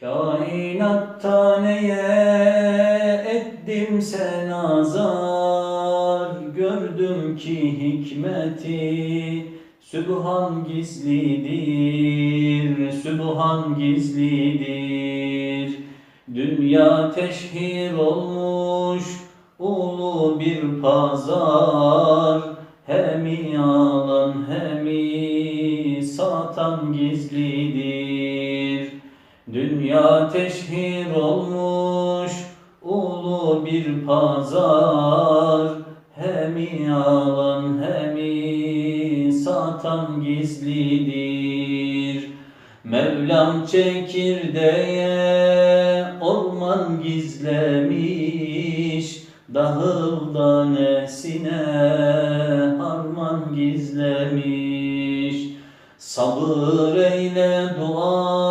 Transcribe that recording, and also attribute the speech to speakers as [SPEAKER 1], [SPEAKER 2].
[SPEAKER 1] Kainatta neye ettim sen azar. Gördüm ki hikmeti Sübhan gizlidir, Sübhan gizlidir. Dünya teşhir olmuş ulu bir pazar. Hemi alan hemi satan gizlidir Dünya teşhir olmuş ulu bir pazar. Hemi alan hemi satan gizlidir. Mevlam çekirdeğe orman gizlemiş. Dahıldan esine harman gizlemiş. Sabır eyle dua